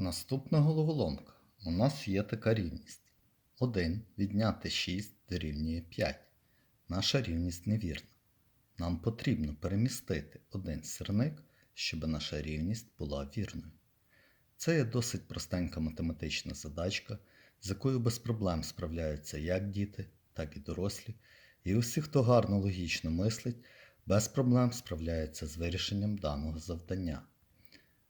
Наступна головоломка. У нас є така рівність. 1 відняти 6 дорівнює 5. Наша рівність невірна. Нам потрібно перемістити один сірник, щоб наша рівність була вірною. Це є досить простенька математична задачка, з якою без проблем справляються як діти, так і дорослі, і усі, хто гарно логічно мислить, без проблем справляються з вирішенням даного завдання.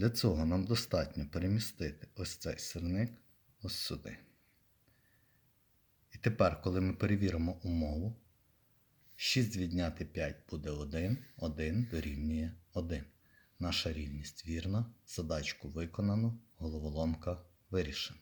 Для цього нам достатньо перемістити ось цей сирник ось сюди. І тепер, коли ми перевіримо умову, 6 відняти 5 буде 1, 1 дорівнює 1. Наша рівність вірна, задачку виконано, головоломка вирішена.